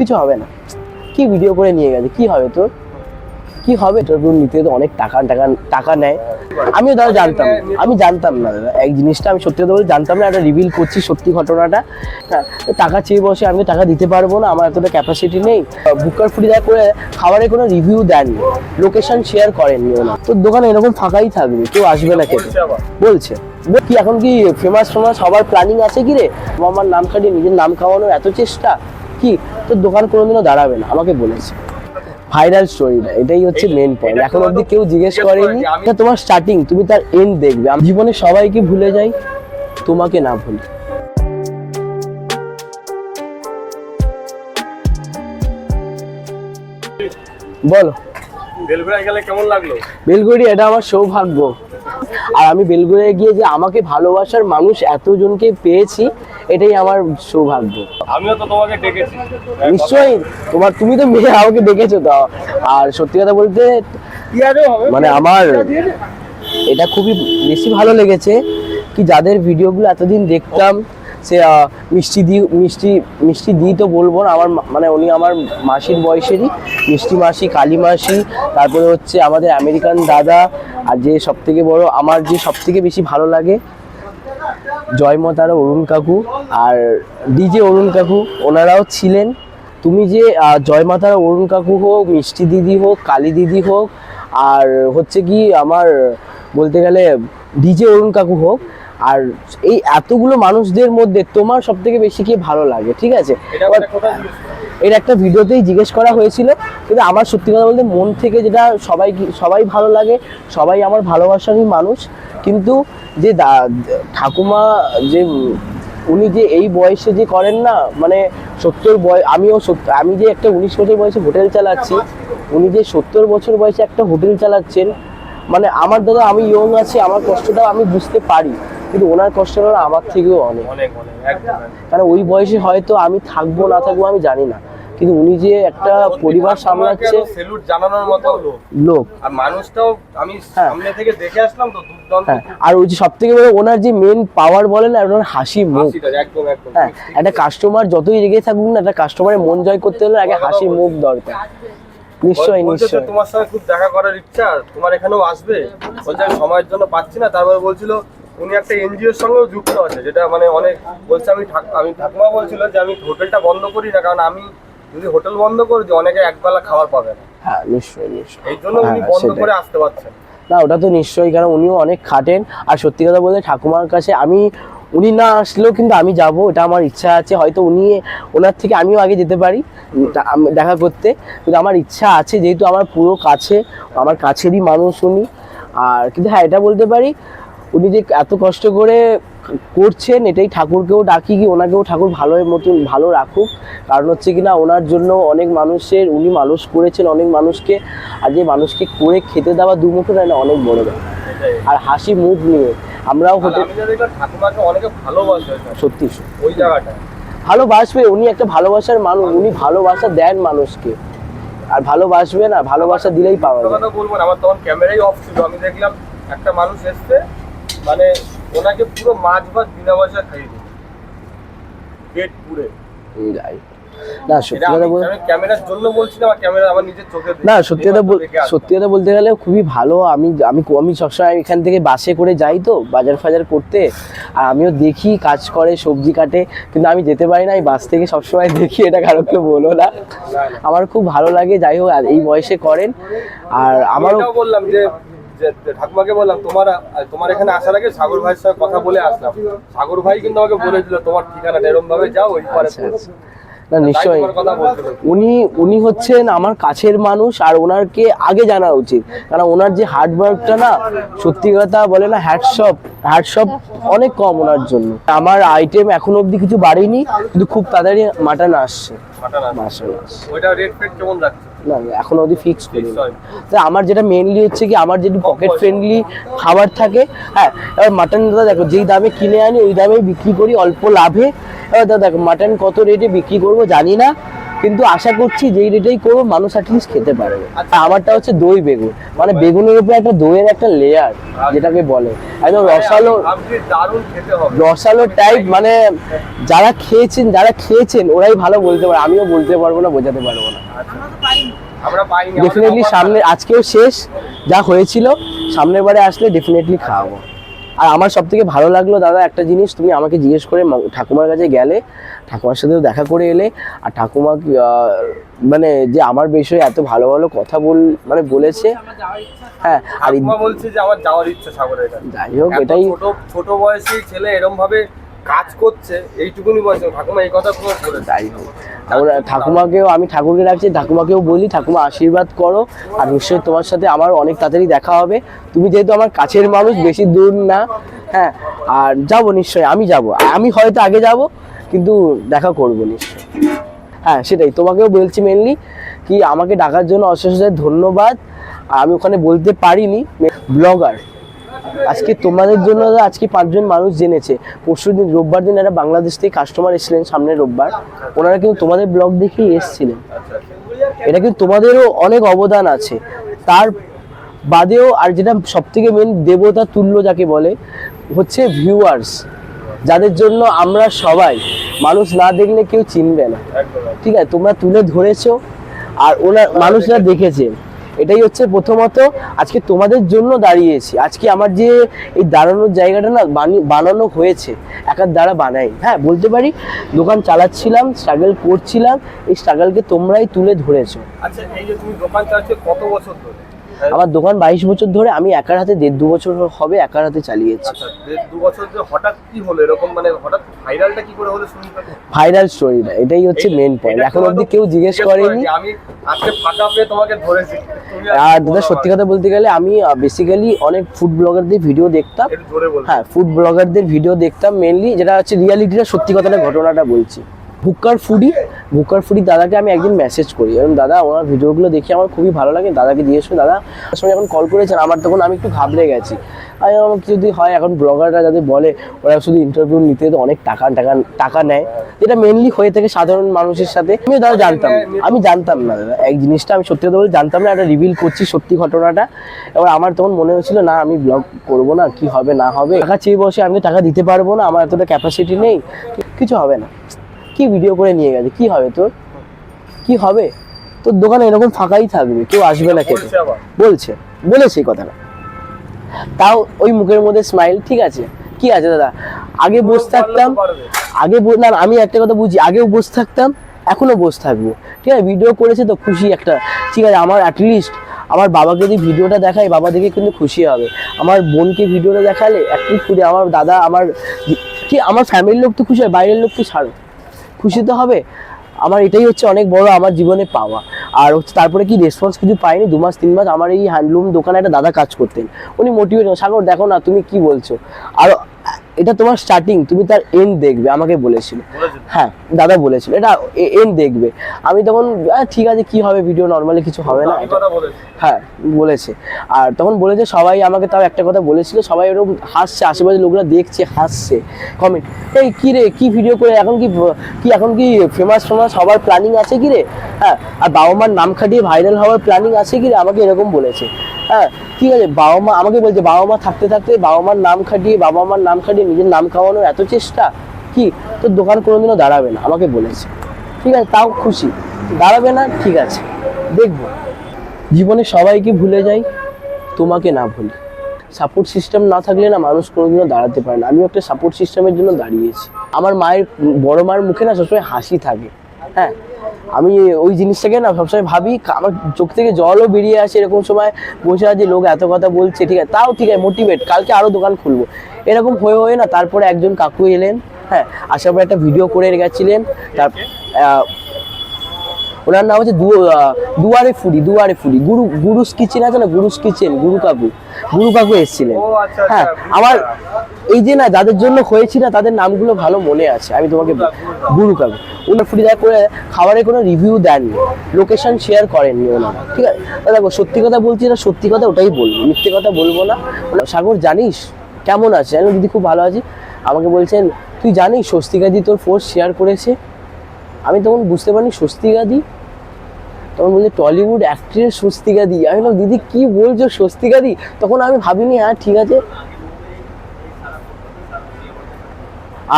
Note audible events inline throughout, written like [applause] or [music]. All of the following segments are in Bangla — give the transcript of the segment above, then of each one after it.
কিছু হবে না। কি ভিডিও করে নিয়ে গেছে? কি হবে তোর? কি হবে? তোর তোর নিতে তো অনেক টাকা টাকা টাকা নেয়। আমিও দাদা জানতাম। আমি জানতাম না দাদা। এক জিনিসটা আমি সত্যি কথা বলে জানতাম না। একটা রিভিল করছি সত্যি ঘটনাটা। টাকা চেয়ে বসে আমি টাকা দিতে পারব না। আমার এতটা ক্যাপাসিটি নেই। বুকার ফুডি যা করে খাবারের কোনো রিভিউ দেননি। লোকেশন শেয়ার করেননি ওনা তোর দোকানে এরকম ফাঁকাই থাকবে? কেউ আসবে না খেতে বলছে। বল, কি এখন কি ফেমাস ফেমাস সবার প্ল্যানিং আছে কি রে? আমার নাম খাটিয়ে নিজের নাম খাওয়ানোর এত চেষ্টা? কি? তোর দোকান কোনোদিনও দাঁড়াবে না আমাকে বলেছে। ভাইরাল স্টোরিটা এটাই হচ্ছে মেন পয়েন্ট এখন অবধি কেউ জিজ্ঞেস করেনি এটা তোমার স্টার্টিং তুমি তার এন্ড দেখবে। আমি জীবনে সবাইকে ভুলে যাই তোমাকে না ভুলি। বলো। বেলঘড়ায় গেলে কেমন লাগল? বেলগুড়ি এটা আমার সৌভাগ্য। আর আমি বেলগুড়িয়ে গিয়ে যে আমাকে ভালোবাসার মানুষ এতজনকে পেয়েছি এটাই আমার সৌভাগ্য। আমিও তো তোমাকে ডেকেছি। নিশ্চয়ই তোমার তুমি তো মেয়ে আমাকে ডেকেছো তো। আর সত্যি কথা বলতে মানে আমার এটা খুবই বেশি ভালো লেগেছে কি যাদের ভিডিওগুলো এতদিন দেখতাম সে মিষ্টি দি মিষ্টি মিষ্টি দি তো বলব না আমার মানে উনি আমার মাসির বয়সেরই মিষ্টি মাসি কালী মাসি তারপরে হচ্ছে আমাদের আমেরিকান দাদা আর যে সব থেকে বড় আমার যে সব থেকে বেশি ভালো লাগে জয়মতার অরুণ কাকু আর ডিজে অরুণ কাকু, ওনারাও ছিলেন। তুমি যে জয়মাতার অরুণ কাকু হোক, মিষ্টি দিদি হোক, কালী দিদি হোক, আর হচ্ছে কি আমার বলতে গেলে ডিজে অরুণ কাকু হোক, আর এই এতগুলো মানুষদের মধ্যে তোমার সব থেকে বেশি কি ভালো লাগে, ঠিক আছে? এর একটা ভিডিওতেই জিজ্ঞেস করা হয়েছিল, কিন্তু আমার সত্যি কথা বলতে মন থেকে যেটা সবাই সবাই ভালো লাগে, সবাই আমার ভালোবাসারই মানুষ, কিন্তু যে দা- ঠাকুমা যে, উনি যে এই বয়সে যে করেন না মানে সত্তর বয়, আমিও সত্য আমি যে একটা উনিশ বছর বয়সে হোটেল চালাচ্ছি, উনি যে সত্তর বছর বয়সে একটা হোটেল চালাচ্ছেন মানে আমার দাদা আমি ইয়ং আছি, আমার কষ্টটাও আমি বুঝতে পারি। কিন্তু ওনার কষ্ট কষ্টটা আমার থেকেও অনেক। কারণ ওই বয়সে হয়তো আমি থাকব না থাকব আমি জানি না। কিন্তু উনি যে একটা পরিবার সামলাচ্ছে সেলুট জানানোর মতো লোক। আর মানুষটাও আমি হ্যাঁ। সামনে থেকে দেখে আসলাম তো দুর্দান্ত। হ্যাঁ। আর ওই যে সব থেকে বড় ওনার যে মেন পাওয়ার বলে না ওনার হাসি মুখ। একদম একদম। হ্যাঁ। একটা কাস্টমার যতই রেগে থাকুক না একটা কাস্টমারের মন জয় করতে হলে আগে হাসি মুখ দরকার। নিশ্চয়ই নিশ্চয়ই। তোমার সঙ্গে খুব দেখা করার ইচ্ছা তোমার এখানেও আসবে? বলছে আমি সময়ের জন্য পাচ্ছি না। তারপরে বলছিল উনি একটা এনজিওর সঙ্গেও যুক্ত আছে যেটা মানে অনেক বলছে আমি আমি ঠাকুমা বলছিল যে আমি হোটেলটা বন্ধ করি না কারণ আমি যদি হোটেল বন্ধ করে দিই অনেকে একবেলা খাবার পাবে না। হ্যাঁ নিশ্চয়ই নিশ্চয়ই। এই জন্য উনি হ্যাঁ, বন্ধ করে আসতে পারছেন। না ওটা তো নিশ্চয়ই কারণ উনিও অনেক খাটেন। আর সত্যি কথা বলতে ঠাকুমার কাছে আমি উনি না আসলেও কিন্তু আমি যাব এটা আমার ইচ্ছা আছে। হয়তো উনি ওনার থেকে আমিও আগে যেতে পারি দেখা করতে। কিন্তু আমার ইচ্ছা আছে যেহেতু আমার পুরো কাছে আমার কাছেরই মানুষ উনি। আর কিন্তু হ্যাঁ এটা বলতে পারি উনি যে এত কষ্ট করে করছেন এটাই ঠাকুরকেও ডাকি কি ওনাকেও ঠাকুর ভালো মতন ভালো রাখুক। কারণ হচ্ছে কি না ওনার জন্য অনেক মানুষের উনি মানুষ করেছেন অনেক মানুষকে আর যে মানুষকে করে খেতে দেওয়া দুমুখো না অনেক বড় ব্যাপার। আর হাসি মুখ নিয়ে আমরাও হতে ঠাকুমাকে অনেকে ভালোবাসে সত্যি। ওই জায়গাটা। ভালোবাসবে উনি একটা ভালোবাসার মানুষ উনি ভালোবাসা দেন মানুষকে। আর ভালোবাসবে না ভালোবাসা দিলেই পাওয়া যায়। বলব আমার তখন ক্যামেরাই অফ ছিল। আমি দেখলাম একটা মানুষ এসছে মানে ওনাকে পুরো মাছ ভাত বিনা পয়সা খাইয়ে দিল। পেট পুরে যাই। না সত্যি কথা বল ক্যামেরার জন্য বলছি না ক্যামেরা আমার নিজের চোখে না সত্যি কথা সত্যি কথা বলতে গেলে খুবই ভালো। আমি আমি আমি সবসময় এখান থেকে বাসে করে যাই তো বাজার ফাজার করতে। আর আমিও দেখি কাজ করে সবজি কাটে। কিন্তু আমি যেতে পারি না আমি বাস থেকে সবসময় [laughs] দেখি এটা কারোকে বলো না। আমার খুব ভালো লাগে যাই হোক এই বয়সে করেন। আর আমি আমারও বললাম যে যে ঠাকুমাকে বললাম তোমার তোমার এখানে আসার আগে সাগর ভাইয়ের সঙ্গে কথা বলে আসলাম। সাগর ভাই কিন্তু আমাকে বলে দিল তোমার ঠিকানাটা এরকম ভাবে যাও ওই পারে আচ্ছা, আচ্ছা। না নিশ্চয়ই। উনি উনি হচ্ছেন আমার কাছের মানুষ আর ওনারকে আগে জানা উচিত। কারণ ওনার যে হার্ডওয়ার্কটা না সত্যি কথা বলে না হ্যাটসঅপ হ্যাটসঅপ অনেক কম ওনার জন্য। আমার আইটেম এখনও অবধি কিছু বাড়েনি কিন্তু খুব তাড়াতাড়ি মাটন আসছে। মাটন আসছে। ওইটা রেট ফেট কেমন রাখছে? না এখনও অবধি ফিক্স করি। তা আমার যেটা মেনলি হচ্ছে কি আমার যেটি পকেট ফ্রেন্ডলি খাবার থাকে হ্যাঁ এবার মাটন দাদা দেখো যেই দামে কিনে আনি ওই দামেই বিক্রি করি অল্প লাভে। এবার দাদা দেখো মাটন কত রেটে বিক্রি করব জানি না কিন্তু আশা করছি যেই রেটেই করব মানুষ অ্যাটলিস্ট খেতে পারবে। আচ্ছা। আর আমারটা হচ্ছে দই বেগুন। মানে বেগুনের উপরে একটা দইয়ের একটা লেয়ার যেটাকে বলে। একদম রসালো খেতে হবে। রসালো টাইপ মানে যারা খেয়েছেন যারা খেয়েছেন ওরাই ভালো বলতে পারে আমিও বলতে পারব না বোঝাতে পারব না। পাইনি ডেফিনেটলি সামনে আজকেও শেষ যা হয়েছিল সামনের বারে আসলে ডেফিনেটলি খাওয়াবো। আর আমার সব থেকে ভালো লাগল দাদা একটা জিনিস তুমি আমাকে জিজ্ঞেস করে ঠাকুমার কাছে গেলে ঠাকুমার সাথেও দেখা করে এলে আর ঠাকুমা মানে যে আমার বিষয়ে এত ভালো ভালো কথা বল মানে বলেছে হ্যাঁ আর বলছে যে আমার যাওয়ার ইচ্ছা সাগরের কাছে। যাই হোক এটাই ছোট ছোট বয়সী ছেলে এরকম ভাবে কাজ করছে এইটুকুনি বয়সে ঠাকুমা এই কথা যাই হোক। আমরা ঠাকুমাকেও আমি ঠাকুরকে রাখছি ঠাকুমাকেও বলি, ঠাকুমা আশীর্বাদ করো আর নিশ্চয়ই তোমার সাথে আমার অনেক তাড়াতাড়ি দেখা হবে। তুমি যেহেতু আমার কাছের মানুষ, বেশি দূর না হ্যাঁ আর যাব নিশ্চয়ই, আমি যাব। আমি হয়তো আগে যাব, কিন্তু দেখা করব নিশ্চয়ই। হ্যাঁ সেটাই, তোমাকেও বলছি মেনলি কি আমাকে ডাকার জন্য অশেষ ধন্যবাদ। আমি ওখানে বলতে পারিনি ব্লগার আজকে তোমাদের জন্য আজকে পাঁচজন মানুষ জেনেছে। পরশু দিন রোববার দিন একটা বাংলাদেশ থেকে কাস্টমার এসেছিলেন সামনে রোববার। ওনারা কিন্তু তোমাদের ব্লগ দেখেই এসেছিলেন। এটা কিন্তু তোমাদেরও অনেক অবদান আছে। তার বাদেও আর যেটা সব থেকে মেন দেবতা তুল্য যাকে বলে হচ্ছে ভিউয়ার্স যাদের জন্য আমরা সবাই মানুষ না দেখলে কেউ চিনবে না। ঠিক আছে তোমরা তুলে ধরেছো আর ওনার মানুষরা দেখেছে। এটাই হচ্ছে প্রথমত আজকে তোমাদের জন্য দাঁড়িয়েছি। আজকে আমার যে এই দাঁড়ানোর জায়গাটা না বানি- বানানো হয়েছে, একার দ্বারা বানাই। হ্যাঁ বলতে পারি, দোকান চালাচ্ছিলাম স্ট্রাগল করছিলাম, এই স্ট্রাগলকে তোমরাই তুলে ধরেছো। আচ্ছা এই যে তুমি দোকান চালাচ্ছো কত বছর ধরে? আমার দোকান বাইশ বছর ধরে আমি একার হাতে দেড় দু বছর হবে একার হাতে চালিয়েছি। আচ্ছা দেড় দু বছর ধরে হঠাৎ কি হলো? এরকম মানে হঠাৎ ভাইরালটা কি করে হলো শুনি তো? ভাইরাল স্টোরিটা এটাই হচ্ছে মেন পয়েন্ট এখন অবধি কেউ জিজ্ঞেস করেনি। আমি আজকে ফাঁকা পেয়ে তোমাকে ধরেছি। আর দাদা সত্যি কথা বলতে গেলে আমি বেসিক্যালি অনেক ফুড ব্লগারদের ভিডিও দেখতাম। হ্যাঁ ফুড ব্লগারদের ভিডিও দেখতাম মেনলি যেটা হচ্ছে রিয়ালিটিটা সত্যি কথাটা ঘটনাটা বলছি। ভুক্কার ফুডি ভুক্কার ফুডি দাদাকে আমি একদিন মেসেজ করি। এবং দাদা, ওনার ভিডিওগুলো দেখে আমার খুবই ভালো লাগে, দাদাকে জিজ্ঞেস করি দাদা সঙ্গে যখন কল করেছেন, আমার তখন আমি একটু ঘাবড়ে গেছি। আমি আমার যদি হয়, এখন ব্লগাররা যাদের বলে, ওরা শুধু ইন্টারভিউ নিতে তো অনেক টাকা টাকা টাকা নেয়। যেটা মেনলি হয়ে থাকে সাধারণ মানুষের সাথে। আমি দাদা জানতাম। আমি জানতাম না দাদা। এই জিনিসটা আমি সত্যি কথা বলে জানতাম না এটা রিভিল করছি সত্যি ঘটনাটা। এবার আমার তখন মনে হচ্ছিল না, আমি ব্লগ করব না, কি হবে, না হবে। টাকা চেয়ে বসে আমি টাকা দিতে পারব না, আমার এতটা ক্যাপাসিটি নেই। কিছু হবে না। কি ভিডিও করে নিয়ে গেছে? কি হবে তোর? কি হবে? তোর দোকানে এরকম ফাঁকাই থাকবে কেউ আসবে না খেতে। বলছে বলছে এই কথাটা। তাও ওই মুখের মধ্যে স্মাইল ঠিক আছে? কি আছে দাদা? আগে বসে থাকতাম আগে না আমি একটা কথা বুঝি আগেও বসে থাকতাম এখনও বসে থাকব। ঠিক আছে? ভিডিও করেছে তো খুশি একটা। ঠিক আছে আমার অ্যাটলিস্ট আমার বাবাকে যদি ভিডিওটা দেখায় বাবা দেখে কিন্তু খুশি হবে। আমার বোনকে ভিডিওটা দেখালে একটু খুশি আমার দাদা আমার কি আমার ফ্যামিলির লোক তো খুশি হয় বাইরের লোক তো ছাড়ো। খুশি তো হবে। আমার এটাই হচ্ছে অনেক বড় আমার জীবনে পাওয়া। আর হচ্ছে তারপরে কি রেসপন্স কিছু পাইনি, দু মাস, তিন মাস আমার এই হ্যান্ডলুম দোকানে একটা দাদা কাজ করতেন। উনি মোটিভেট সাগর, দেখো না, তুমি কি বলছো? আর এটা তোমার স্টার্টিং তুমি তার এন্ড দেখবে আমাকে বলেছিল। হ্যাঁ দাদা বলেছিল এটা এন্ড দেখবে। আমি তখন ঠিক আছে কি হবে ভিডিও নর্মালি কিছু হবে না। হ্যাঁ বলেছে। আর তখন বলেছে সবাই আমাকে তাও একটা কথা বলেছিল সবাই এরকম হাসছে আশেপাশে লোকরা দেখছে হাসছে। কমেন্ট এই কি রে কি ভিডিও করে এখন কি কি এখন কি ফেমাস ফেমাস হওয়ার প্ল্যানিং আছে কি রে? হ্যাঁ আর বাবা মার নাম খাটিয়ে ভাইরাল হওয়ার প্ল্যানিং আছে কি রে? আমাকে এরকম বলেছে। হ্যাঁ ঠিক আছে, বাবা মা আমাকে বলছে, বাবা মা থাকতে থাকতে বাবা মার নাম খাটিয়ে, বাবা মার নাম খাটিয়ে নিজের নাম খাওয়ানোর এত চেষ্টা? কি? তোর দোকান কোনোদিনও দাঁড়াবে না, আমাকে বলেছে। ঠিক আছে, তাও খুশি। দাঁড়াবে না, ঠিক আছে। দেখব। জীবনে সবাইকে ভুলে যাই, তোমাকে না ভুলি। সাপোর্ট সিস্টেম না থাকলে না মানুষ কোনোদিনও দাঁড়াতে পারে না। আমিও একটা সাপোর্ট সিস্টেমের জন্য দাঁড়িয়েছি। আমার মায়ের, বড় মায়ের মুখে না সবসময় হাসি থাকে। হ্যাঁ আমি ওই জিনিসটাকে না সবসময় ভাবি, আমার চোখ থেকে জলও বেরিয়ে আসে এরকম সময়। বসে আছে, লোক এত কথা বলছে, ঠিক আছে, তাও ঠিক আছে মোটিভেট কালকে আরও দোকান খুলবো। এরকম হয়ে হয়ে না, তারপরে একজন কাকু এলেন হ্যাঁ আসার পর একটা ভিডিও করে গেছিলেন তার ওনার নাম হচ্ছে দুয়ারে ফুডি দুয়ারে ফুডি গুরু গুরুস কিচেন আছে না? গুরুস কিচেন গুরু কাকু। গুরু কাকু এসেছিলেন। আচ্ছা হ্যাঁ আচ্ছা আমার এই যে না যাদের জন্য হয়েছি না তাদের নামগুলো ভালো মনে আছে। আমি তোমাকে গুরু কাকু। ওনার ফুডি দেখা করে খাবারের কোনো রিভিউ দেননি। লোকেশন শেয়ার করেননি ওনারা। ঠিক আছে? দেখো সত্যি কথা বলছি না সত্যি কথা ওটাই বলব। মিথ্যে কথা বলব না। সাগর জানিস কেমন আছে? আমি দিদি খুব ভালো আছি আমাকে বলছেন তুই জানিস স্বস্তিকাদি তোর ফোর্স শেয়ার করেছে? আমি তখন বুঝতে পারিনি স্বস্তিকা দি তখন বলছে, টলিউড অ্যাক্ট্রেস স্বস্তিকা দি আমি বললাম, দিদি, কি বলছো স্বস্তিকা দি তখন আমি ভাবিনি হ্যাঁ ঠিক আছে।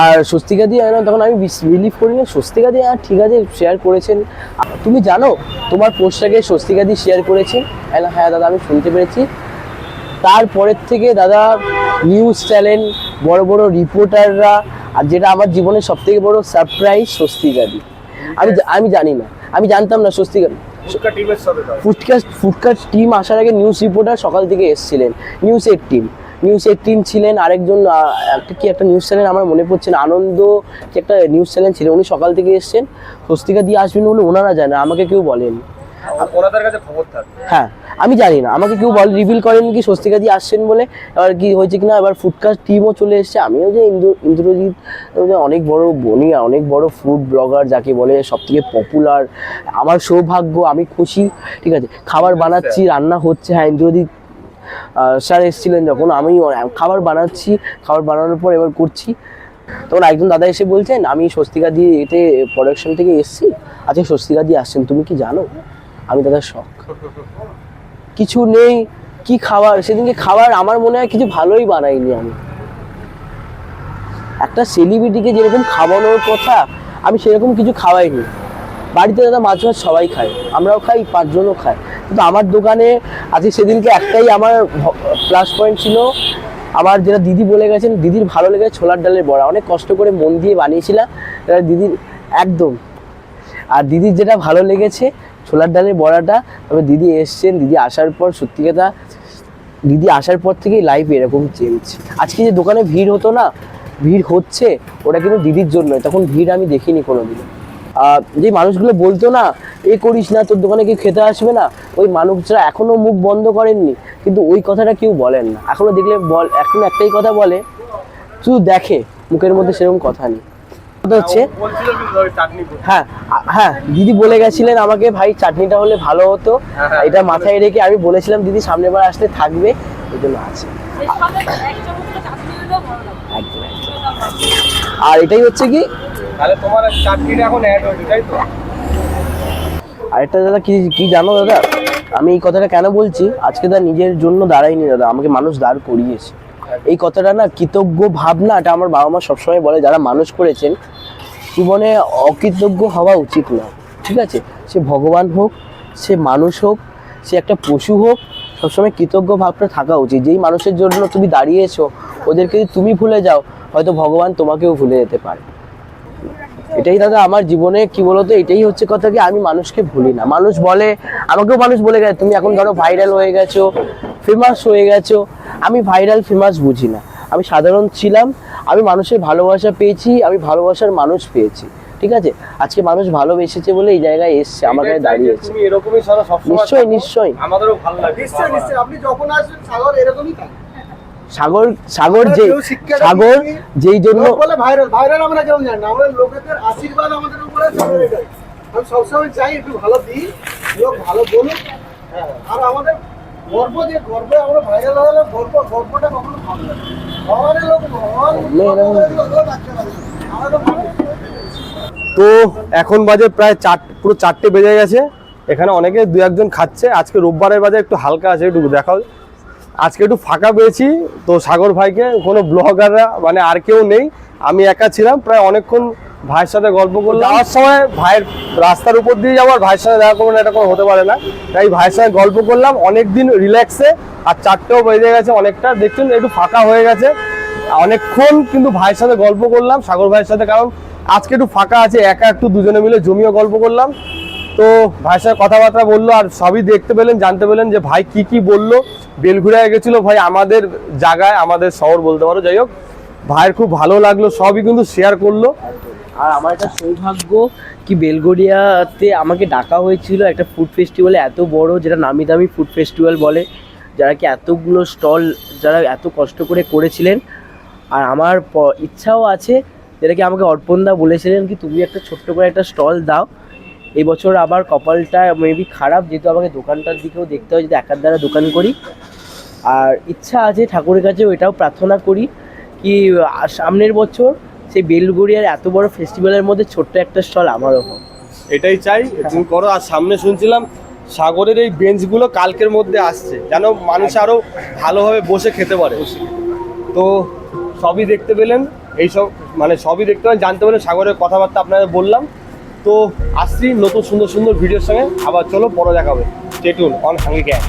আর স্বস্তিকা দিয়ে তখন আমি বিলিভ করি না স্বস্তিকা দিয়ে হ্যাঁ ঠিক আছে শেয়ার করেছেন। তুমি জানো, তোমার পোস্টটাকে স্বস্তিকা দিয়ে শেয়ার করেছি? আমি হ্যাঁ দাদা, আমি শুনতে পেরেছি। তারপরের থেকে দাদা নিউজ চ্যানেল বড় বড় রিপোর্টাররা আর যেটা আমার জীবনের সব থেকে বড় সারপ্রাইজ স্বস্তিকা দি আমি আমি জানি না। আমি জানতাম না স্বস্তিকা ফুটকাস্ট ফুডকাস্ট ফুডকাস্ট টিম আসার আগে নিউজ রিপোর্টার সকাল থেকে এসেছিলেন। News eight team news eight team ছিলেন আরেকজন একটা কি একটা নিউজ চ্যানেল আমার মনে পড়ছে না আনন্দ কি একটা নিউজ চ্যানেল ছিলেন উনি সকাল থেকে এসছেন। স্বস্তিকা দিয়ে আসবেন বলে ওনারা জানে আমাকে কেউ বলেন। ওনাদের কাছে খবর থাকে হ্যাঁ। আমি জানি না। আমাকে কেউ বল রিভিল করেন কি স্বস্তিকা দিয়ে আসছেন বলে। এবার কি হয়েছে কিনা এবার ফুডকাস্ট টিমও চলে এসেছে। আমিও যে ইন্দ্র ইন্দ্রজিৎ যে অনেক বড় বনি অনেক বড় ফুড ব্লগার যাকে বলে সব থেকে পপুলার আমার সৌভাগ্য আমি খুশি ঠিক আছে? খাবার বানাচ্ছি রান্না হচ্ছে। হ্যাঁ ইন্দ্রজিৎ স্যার এসেছিলেন যখন আমি খাবার বানাচ্ছি খাবার বানানোর পর এবার করছি। তখন একজন দাদা এসে বলছেন আমি স্বস্তিকা দিয়ে এতে প্রোডাকশন থেকে এসেছি। আচ্ছা স্বস্তিকা দিয়ে আসছেন তুমি কি জানো? আমি দাদা শখ কিছু নেই, কি খাবার? সেদিনকে খাবার আমার মনে হয় কিছু ভালোই বানাইনি আমি। একটা সেলিব্রিটিকে যেরকম খাওয়ানোর কথা, আমি সেরকম কিছু খাওয়াইনি। বাড়িতে দাদা মাছ মাছ সবাই খায়, আমরাও খাই, পাঁচজনও খাই কিন্তু আমার দোকানে আজকে সেদিনকে একটাই আমার প্লাস পয়েন্ট ছিল। আমার যেটা দিদি বলে গেছেন, দিদির ভালো লেগে ছোলার ডালের বড়া। অনেক কষ্ট করে মন দিয়ে বানিয়েছিলাম দিদির একদম। আর দিদির যেটা ভালো লেগেছে ছোলার ডালের বড়াটা, তবে দিদি এসছেন, দিদি আসার পর, সত্যি কথা, দিদি আসার পর থেকেই লাইফ এরকম চেঞ্জ আজকে যে দোকানে ভিড় হতো না, ভিড় হচ্ছে, ওটা কিন্তু দিদির জন্যই, তখন ভিড় আমি দেখিনি কোনোদিন আর যে মানুষগুলো বলতো না, এ করিস না, তোর দোকানে কেউ খেতে আসবে না, ওই মানুষরা এখনও মুখ বন্ধ করেননি, কিন্তু ওই কথাটা কেউ বলেন না। এখনও দেখলে বল, এখন একটাই কথা বলে শুধু দেখে, মুখের মধ্যে সেরকম কথা নেই। কথা হচ্ছে। হ্যাঁ হ্যাঁ দিদি বলে গেছিলেন আমাকে ভাই চাটনিটা হলে ভালো হতো। হ্যাঁ, হ্যাঁ। এটা মাথায় রেখে আমি বলেছিলাম দিদি সামনের বার আসলে থাকবে। এই জন্য আছে। আর এটাই হচ্ছে কি? তাহলে তোমার চাটনিটা এখন অ্যাড হয়েছে তাই তো? আরেকটা দাদা কি কি জানো দাদা? আমি এই কথাটা কেন বলছি? আজকে দাদা নিজের জন্য দাঁড়াইনি দাদা আমাকে মানুষ দাঁড় করিয়েছে। এই কথাটা না কৃতজ্ঞ ভাবনা, এটা আমার বাবা মা সবসময় বলে, যারা মানুষ করেছেন, জীবনে অকৃতজ্ঞ হওয়া উচিত না ঠিক আছে? সে ভগবান হোক, সে মানুষ হোক, সে একটা পশু হোক, সবসময় কৃতজ্ঞ ভাবটা থাকা উচিত। যেই মানুষের জন্য তুমি দাঁড়িয়েছো, ওদেরকে যদি তুমি ভুলে যাও, হয়তো ভগবান তোমাকেও ভুলে যেতে পারে। এটাই দাদা আমার জীবনে, কি বলতো, এটাই হচ্ছে কথা কি আমি মানুষকে ভুলি না। মানুষ বলে, আমাকেও মানুষ বলে গেছে, তুমি এখন ধরো ভাইরাল হয়ে গেছো ফেমাস হয়ে গেছো। আমি ভাইরাল ফেমাস বুঝি না। আমি সাধারণ ছিলাম আমি মানুষের ভালোবাসা পেয়েছি আমি ভালোবাসার মানুষ পেয়েছি। ঠিক আছে? আজকে মানুষ ভালোবেসেছে বলে এই জায়গায় এসছে আমার কাছে এটাই চাই যে দাঁড়িয়েছে এরকমই নিশ্চয়ই নিশ্চয়ই। আমাদেরও ভালো লাগে নিশ্চয়ই নিশ্চয়ই আপনি যখন আসবেন সাগর এরকমই থাকে। সাগর সাগর যে সাগর যেই জন্য বলে ভাইরাল ভাইরাল আমরা কেমন জানি না আমরা লোকেদের আশীর্বাদ আমাদের উপরে সাগর এটাই আমি সবসময় চাই একটু ভালো দিই লোক ভালো বলুক হ্যাঁ, আর আমাদের গর্ব যে গর্বে আমরা ভাইরাল হলে গর্ব গর্বটা কখনো ভাববে না। ভগবানের লোক ভগবান এরকম- লোক রাখতে পারে না। আমরা তো তো এখন বাজে প্রায় চার পুরো চারটে বেজে গেছে। এখানে অনেকে দু একজন খাচ্ছে। আজকে রোববারের বাজে একটু হালকা আছে একটু দেখাও। আজকে একটু ফাঁকা পেয়েছি। তো সাগর ভাইকে কোনো ব্লগাররা মানে আর কেউ নেই। আমি একা ছিলাম। প্রায় অনেকক্ষণ ভাইয়ের সাথে গল্প করলাম। যাওয়ার সময় ভাইয়ের রাস্তার উপর দিয়ে যাওয়ার ভাইয়ের সাথে দেখা করব না, এটা কোনো হতে পারে না। তাই ভাইয়ের সাথে গল্প করলাম অনেক দিন রিল্যাক্সে আর চারটেও বেজে গেছে অনেকটা। দেখছেন, একটু ফাঁকা হয়ে গেছে। অনেকক্ষণ কিন্তু ভাইয়ের সাথে গল্প করলাম, সাগর ভাইয়ের সাথে, কারণ আজকে একটু ফাঁকা আছে, একা একটু দুজনে মিলে জমিয়ে গল্প করলাম। তো ভাইয়ের সাথে কথাবার্তা বলল, আর সবই দেখতে পেলেন, জানতে পেলেন যে ভাই কি কি বলল। বেলঘুরায় গেছিল ভাই, আমাদের জায়গায়, আমাদের শহর বলতে পারো, যাই হোক। ভাইয়ের খুব ভালো লাগল, সবই কিন্তু শেয়ার করল। আর আমার একটা সৌভাগ্য কি বেলগড়িয়াতে আমাকে ডাকা হয়েছিল একটা ফুড ফেস্টিভ্যালে এত বড়, যেটা নামি দামি ফুড ফেস্টিভ্যাল বলে, যারা কি এতগুলো স্টল যারা এত কষ্ট করে করেছিলেন। আর আমার ইচ্ছাও আছে, যেটা কি আমাকে অর্পণদা বলেছিলেন কি, তুমি একটা ছোট্ট করে একটা স্টল দাও। এই বছর আবার কপালটা মেবি খারাপ, যেহেতু আমাকে দোকানটার দিকেও দেখতে হয় যদি একার দ্বারা দোকান করি। আর ইচ্ছা আছে ঠাকুরের কাছে এটাও প্রার্থনা করি, কি সামনের বছর সেই বেলগুড়িয়ার এত বড় ফেস্টিভ্যালের মধ্যে ছোট্ট একটা স্টল আমারও। হোক এটাই চাই, তুমি করো। আর সামনে শুনছিলাম সাগরের এই বেঞ্চগুলো কালকের মধ্যে আসছে। যেন মানুষ আরও ভালোভাবে বসে খেতে পারে। তো সবই দেখতে পেলেন, এইসব মানে সবই দেখতে পেলেন, জানতে পেলেন সাগরের কথাবার্তা আপনাদের বললাম। তো আসছি নতুন সুন্দর সুন্দর ভিডিওর সঙ্গে। আবার চলো বড় দেখাবে চেটুন অন হাঙ্গি গ্যাং